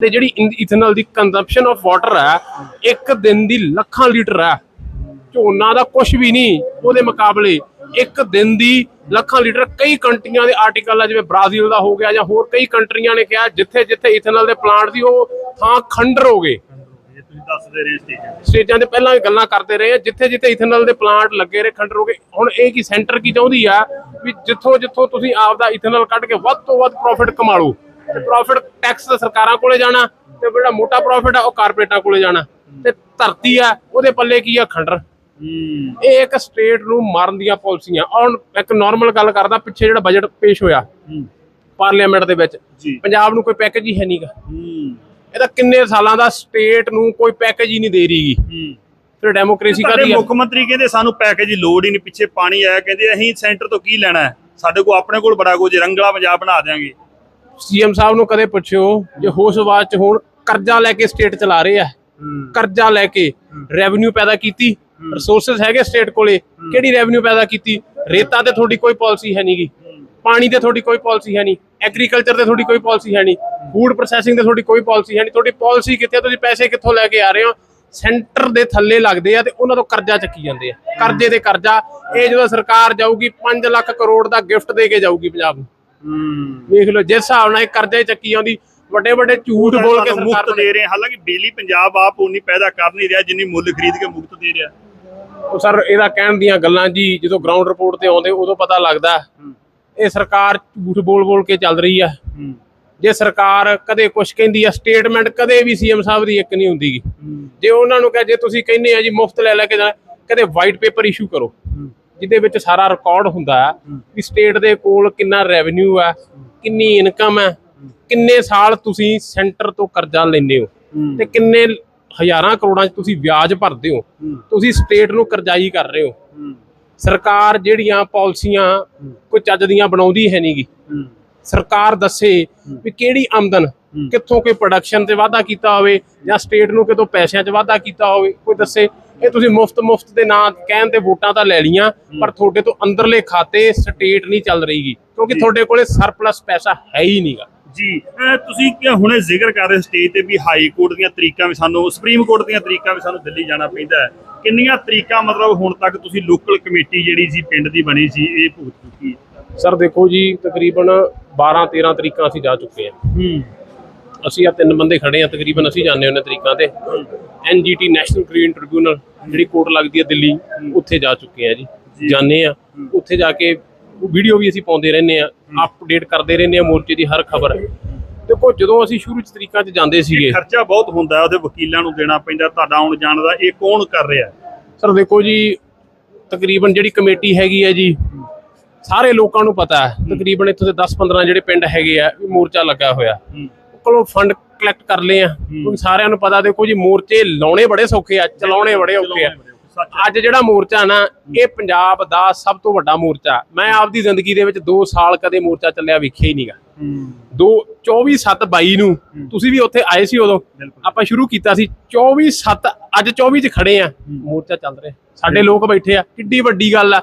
ਤੇ ਜਿਹੜੀ ਇਥਨਲ ਦੀ ਕੰਜ਼ੰਪਸ਼ਨ ਆਫ ਵਾਟਰ ਹੈ ਇੱਕ ਦਿਨ ਦੀ ਲੱਖਾਂ ਲੀਟਰ ਹੈ। ਝੋਨਾ ਦਾ ਕੁਝ ਵੀ ਨਹੀਂ ਉਹਦੇ ਮੁਕਾਬਲੇ ਇੱਕ ਦਿਨ ਦੀ ਲੱਖਾਂ ਲੀਟਰ। ਕਈ ਕੰਟਰੀਆਂ ਦੇ ਆਰਟੀਕਲ ਆ ਜਿਵੇਂ ਬ੍ਰਾਜ਼ੀਲ ਦਾ ਹੋ ਗਿਆ ਜਾਂ ਹੋਰ ਕਈ ਕੰਟਰੀਆਂ ਨੇ ਕਿਹਾ ਜਿੱਥੇ ਜਿੱਥੇ ਇਥਨਲ ਦੇ ਪਲਾਂਟ ਸੀ ਉਹ ਥਾਂ ਖੰਡਰ ਹੋ ਗਏ। ਤੁਸੀਂ ਦੱਸਦੇ ਰਹੇ ਸਟੇਜ ਸਟੇਜਾਂ ਤੇ ਪਹਿਲਾਂ ਵੀ ਗੱਲਾਂ ਕਰਦੇ ਰਹੇ ਆ ਜਿੱਥੇ ਜਿੱਥੇ ਇਥਨਲ ਦੇ ਪਲਾਂਟ ਲੱਗੇ ਰਹੇ ਖੰਡਰ ਹੋ ਗਏ। ਹੁਣ ਇਹ ਕੀ ਸੈਂਟਰ ਕੀ ਚਾਹੁੰਦੀ ਆ ਵੀ ਜਿੱਥੋਂ ਜਿੱਥੋਂ ਤੁਸੀਂ ਆਪਦਾ ਇਥਨਲ ਕੱਢ ਕੇ ਵੱਧ ਤੋਂ ਵੱਧ ਪ੍ਰੋਫਿਟ ਕਮਾ ਲਓ। ਤੇ ਪ੍ਰੋਫਿਟ ਟੈਕਸ ਸਰਕਾਰਾਂ ਕੋਲੇ ਜਾਣਾ ਤੇ ਜਿਹੜਾ ਮੋਟਾ ਪ੍ਰੋਫਿਟ ਆ ਉਹ ਕਾਰਪੋਰੇਟਾਂ ਕੋਲੇ ਜਾਣਾ। ਤੇ ਧਰਤੀ ਆ ਉਹਦੇ ਪੱਲੇ ਕੀ ਆ? ਖੰਡਰ। ਹੂੰ। ਇਹ ਇੱਕ ਸਟੇਟ ਨੂੰ ਮਾਰਨ ਦੀਆਂ ਪਾਲਿਸੀਆਂ ਔਰ ਇੱਕ ਨਾਰਮਲ ਗੱਲ ਕਰਦਾ ਪਿੱਛੇ ਜਿਹੜਾ ਬਜਟ ਪੇਸ਼ ਹੋਇਆ ਹੂੰ। ਪਾਰਲੀਮੈਂਟ ਦੇ ਵਿੱਚ ਪੰਜਾਬ ਨੂੰ ਕੋਈ ਪੈਕੇਜ ਹੀ ਹੈ ਨਹੀਂਗਾ ਹੂੰ। ਇਹਦਾ ਕਿੰਨੇ ਸਾਲਾਂ ਦਾ ਸਟੇਟ ਨੂੰ ਕੋਈ ਪੈਕੇਜ ਹੀ ਨਹੀਂ ਦੇ ਰਹੀਗੀ ਹੂੰ। ਫਿਰ ਡੈਮੋਕ੍ਰੇਸੀ ਕਾਦੀ ਆ? ਮੁੱਖ ਮੰਤਰੀ ਕਹਿੰਦੇ ਸਾਨੂੰ ਪੈਕੇਜ ਦੀ ਲੋੜ ਹੀ ਨਹੀਂ ਪਿੱਛੇ ਪਾਣੀ ਆਇਆ ਕਹਿੰਦੇ ਅਸੀਂ ਸੈਂਟਰ ਤੋਂ ਕੀ ਲੈਣਾ ਹੈ? ਸਾਡੇ ਕੋਲ ਆਪਣੇ ਕੋਲ ਬੜਾ ਕੁਝ ਰੰਗਲਾ ਪੰਜਾਬ ਬਣਾ ਦੇਾਂਗੇ ਸੀਐਮ ਸਾਹਿਬ ਨੂੰ ਕਦੇ ਪੁੱਛਿਓ ਜੇ ਹੋਸ਼ਵਾਜ ਚ ਹੋਣ ਕਰਜ਼ਾ ਲੈ ਕੇ ਸਟੇਟ ਚਲਾ ਰਹੇ ਆ। ਕਰਜ਼ਾ ਲੈ ਕੇ ਰੈਵਨਿਊ ਪੈਦਾ ਕੀਤੀ। ਰਿਸੋਰਸਸ ਹੈਗੇ ਸਟੇਟ ਕੋਲੇ। ਕਿਹੜੀ ਰੈਵਨਿਊ ਪੈਦਾ ਕੀਤੀ? ਰੇਤਾ ਤੇ ਤੁਹਾਡੀ ਕੋਈ ਪਾਲਿਸੀ ਹੈ ਨਹੀਂਗੀ। ਪਾਣੀ ਤੇ ਤੁਹਾਡੀ ਕੋਈ ਪਾਲਿਸੀ ਹੈ ਨਹੀਂ। ਐਗਰੀਕਲਚਰ ਤੇ ਤੁਹਾਡੀ ਕੋਈ ਪਾਲਿਸੀ ਹੈ ਨਹੀਂ। ਫੂਡ ਪ੍ਰੋਸੈਸਿੰਗ ਤੇ ਤੁਹਾਡੀ ਕੋਈ ਪਾਲਿਸੀ ਹੈ ਨਹੀਂ। ਤੁਹਾਡੀ ਪਾਲਿਸੀ ਕਿੱਥੇ? ਤੁਸੀਂ ਪੈਸੇ ਕਿੱਥੋਂ ਲੈ ਕੇ ਆ ਰਹੇ ਹੋ? ਸੈਂਟਰ ਦੇ ਥੱਲੇ ਲੱਗਦੇ ਆ ਤੇ ਉਹਨਾਂ ਤੋਂ ਕਰਜ਼ਾ ਚੱਕੀ ਜਾਂਦੇ ਆ। ਕਰਜ਼ੇ ਤੇ ਕਰਜ਼ਾ। ਇਹ ਜਦੋਂ ਸਰਕਾਰ ਜਾਊਗੀ 5 ਲੱਖ ਕਰੋੜ ਦਾ ਗਿਫਟ ਦੇ ਕੇ ਜਾਊਗੀ ਪੰਜਾਬ ਨੂੰ। ਵੇਖ ਲਓ ਜਿਸ ਹਿਸਾਬ ਨਾਲ ਇਹ ਕਰਜ਼ੇ ਚੱਕੀ ਆਉਂਦੀ ਵੱਡੇ ਵੱਡੇ ਝੂਠ ਬੋਲ ਕੇ ਮੁਫਤ ਦੇ ਰਹੇ। ਹਾਲਾਂਕਿ ਬਿਜਲੀ ਪੰਜਾਬ ਆਪ ਉਨੀ ਪੈਦਾ ਕਰ ਨਹੀਂ ਰਿਹਾ ਜਿੰਨੀ ਮੁੱਲ ਖਰੀਦ ਕੇ ਮੁਫਤ ਦੇ ਰਿਹਾ। ਉਹ ਸਰ ਇਹਦਾ ਕਹਿਣ ਦੀਆਂ ਗੱਲਾਂ ਜੀ ਜਦੋਂ ਗਰਾਊਂਡ ਰਿਪੋਰਟ ਤੇ ਆਉਂਦੇ ਉਦੋਂ ਪਤਾ ਲੱਗਦਾ। ਇਹ ਸਰਕਾਰ ਝੂਠ ਬੋਲ ਬੋਲ ਕੇ ਚੱਲ ਰਹੀ ਆ। ਜੇ ਸਰਕਾਰ ਕਦੇ ਕੁਝ ਕਹਿੰਦੀ ਆ ਸਟੇਟਮੈਂਟ ਕਦੇ ਵੀ ਸੀਐਮ ਸਾਹਿਬ ਦੀ ਇੱਕ ਨਹੀਂ ਹੁੰਦੀਗੀ ਜੇ ਉਹਨਾਂ ਨੂੰ ਕਹੇ ਜੇ ਤੁਸੀਂ ਕਹਿੰਦੇ ਆ ਜੀ ਮੁਫਤ ਲੈ ਲੈ ਕੇ ਜਾਣਾ ਕਦੇ ਵਾਈਟ ਪੇਪਰ ਇਸ਼ੂ ਕਰੋ। ਜਿਹਦੇ ਵਿੱਚ ਸਾਰਾ ਰਿਕਾਰਡ ਹੁੰਦਾ ਹੈ ਵੀ ਸਟੇਟ ਦੇ ਕੋਲ ਕਿੰਨਾ ਰੈਵਨਿਊ ਆ ਕਿੰਨੀ ਇਨਕਮ ਹੈ ਕਿੰਨੇ ਸਾਲ ਤੁਸੀਂ ਸੈਂਟਰ ਤੋਂ ਕਰਜ਼ਾ ਲੈਂਦੇ ਹੋ ਹੂੰ। ਤੇ ਕਿੰਨੇ ਹਜ਼ਾਰਾਂ ਕਰੋੜਾਂ 'ਚ ਤੁਸੀਂ ਵਿਆਜ ਭਰਦੇ ਹੋ ਹੂੰ। ਤੁਸੀਂ ਸਟੇਟ ਨੂੰ ਕਰਜ਼ਾਈ ਕਰ ਰਹੇ ਹੋ। ਹੂੰ। ਸਰਕਾਰ ਜਿਹੜੀਆਂ ਪਾਲਿਸੀਆਂ ਕੋਈ ਚੱਜ ਦੀਆਂ ਬਣਾਉਂਦੀ ਹੈ ਨਹੀਂਗੀ ਹੂੰ। ਸਰਕਾਰ ਦੱਸੇ ਵੀ ਕਿਹੜੀ ਆਮਦਨ ਕਿੱਥੋਂ ਕੋਈ ਪ੍ਰੋਡਕਸ਼ਨ ਤੇ ਵਾਧਾ ਕੀਤਾ ਹੋਵੇ ਜਾਂ ਸਟੇਟ ਨੂੰ ਕਿਤੋਂ ਪੈਸਿਆਂ 'ਚ ਵਾਧਾ ਕੀਤਾ ਹੋਵੇ ਕੋਈ ਦੱਸੇ। ਇਹ ਤੁਸੀਂ ਮੁਫਤ ਮੁਫਤ ਦੇ ਨਾਂ ਕਹਿਣ ਤੇ ਵੋਟਾਂ ਤਾਂ ਲੈ ਲੀਆਂ ਪਰ ਤੁਹਾਡੇ ਤੋਂ ਅੰਦਰਲੇ ਖਾਤੇ ਸਟੇਟ ਨਹੀਂ ਚੱਲ ਰਹੀਗੀ ਕਿਉਂਕਿ ਤੁਹਾਡੇ ਕੋਲੇ ਸਰਪਲਸ ਪੈਸਾ ਹੈ ਹੀ ਨਹੀਂਗਾ ਜੀ ਤੁਸੀਂ ਕਿ ਹੁਣੇ ਜ਼ਿਕਰ ਕਰ ਰਹੇ ਸਟੇਜ ਤੇ ਵੀ ਹਾਈ ਕੋਰਟ ਦੀਆਂ ਤਰੀਕਾਂ ਵੀ ਸਾਨੂੰ ਸੁਪਰੀਮ ਕੋਰਟ ਦੀਆਂ ਤਰੀਕਾਂ ਵੀ ਸਾਨੂੰ ਦਿੱਲੀ ਜਾਣਾ ਪੈਂਦਾ ਹੈ। ਕਿੰਨੀਆਂ ਤਰੀਕਾਂ ਮਤਲਬ ਹੁਣ ਤੱਕ ਤੁਸੀਂ ਲੋਕਲ ਕਮੇਟੀ ਜਿਹੜੀ ਸੀ ਪਿੰਡ ਦੀ ਬਣੀ ਸੀ ਇਹ ਭੁਗਤ ਚੁੱਕੀ ਸਰ ਦੇਖੋ ਜੀ ਤਕਰੀਬਨ 12 13 ਤਰੀਕਾਂ ਅਸੀਂ ਜਾ ਚੁੱਕੇ ਹਾਂ। ਹੂੰ। ਅਸੀਂ ਆ ਤਿੰਨ ਬੰਦੇ ਖੜੇ ਆ ਤਕਰੀਬਨ ਅਸੀਂ ਜਾਂਦੇ ਹੁੰਦੇ ਤਰੀਕਾਂ ਤੇ। ਐਨਜੀਟੀ ਨੈਸ਼ਨਲ ਗ੍ਰੀਨ ਟ੍ਰਿਬਿਊਨਲ ਜਿਹੜੀ ਕੋਰਟ ਲੱਗਦੀ ਹੈ ਦਿੱਲੀ ਉੱਥੇ ਜਾ ਚੁੱਕੇ ਆ ਜੀ। ਜਾਂਦੇ ਆ ਉੱਥੇ ਜਾ ਕੇ ਵੀਡੀਓ ਵੀ ਅਸੀਂ ਪਾਉਂਦੇ ਰਹਿੰਦੇ ਆ ਅਪਡੇਟ ਕਰਦੇ ਰਹਿੰਦੇ ਆ ਮੋਰਚੇ ਦੀ ਹਰ ਖਬਰ। ਦੇਖੋ ਜਦੋਂ ਅਸੀਂ ਸ਼ੁਰੂ ਚ ਤਰੀਕਾਂ ਚ ਜਾਂਦੇ ਸੀਗੇ ਖਰਚਾ ਬਹੁਤ ਹੁੰਦਾ ਉਹਦੇ ਵਕੀਲਾਂ ਨੂੰ ਦੇਣਾ ਪੈਂਦਾ ਤੁਹਾਡਾ ਆਉਣ ਜਾਣ ਦਾ ਇਹ ਕੌਣ ਕਰ ਰਿਹਾ ਸਰ ਦੇਖੋ ਜੀ ਤਕਰੀਬਨ ਜਿਹੜੀ ਕਮੇਟੀ ਹੈਗੀ ਹੈ ਜੀ ਸਾਰੇ ਲੋਕਾਂ ਨੂੰ ਪਤਾ ਹੈ। ਤਕਰੀਬਨ ਇੱਥੋਂ ਦੇ 10-15 ਜਿਹੜੇ ਪਿੰਡ ਹੈਗੇ ਆ ਮੋਰਚਾ ਲੱਗਾ ਹੋਇਆ। ਕੋਲੋਂ ਫੰਡ ਕਲੈਕਟ ਕਰ ਲਏ ਆ। ਕਿਉਂਕਿ ਸਾਰਿਆਂ ਨੂੰ ਪਤਾ ਦੇਖੋ ਜੀ ਮੋਰਚੇ ਲਾਉਣੇ ਬੜੇ ਸੌਖੇ ਆ ਚਲਾਉਣੇ ਬੜੇ ਔਖੇ ਆ। ਅੱਜ ਜਿਹੜਾ ਮੋਰਚਾ ਨਾ ਇਹ ਪੰਜਾਬ ਦਾ ਸਭ ਤੋਂ ਵੱਡਾ ਮੋਰਚਾ। ਮੈਂ ਆਪਦੀ ਜ਼ਿੰਦਗੀ ਦੇ ਵਿੱਚ 2 ਸਾਲ ਕਦੇ ਮੋਰਚਾ ਚੱਲਿਆ ਵੇਖਿਆ ਹੀ ਨਹੀਂਗਾ। ਹੂੰ। ਦੋ 24 7 22 ਨੂੰ ਤੁਸੀਂ ਵੀ ਉੱਥੇ ਆਏ ਸੀ ਉਦੋਂ। ਆਪਾਂ ਸ਼ੁਰੂ ਕੀਤਾ ਸੀ 24 7 ਅੱਜ 24 ਚ ਖੜੇ ਆ। ਮੋਰਚਾ ਚੱਲ ਰਿਹਾ। ਸਾਡੇ ਲੋਕ ਬੈਠੇ ਆ ਕਿੱਡੀ ਵੱਡੀ ਗੱਲ ਆ।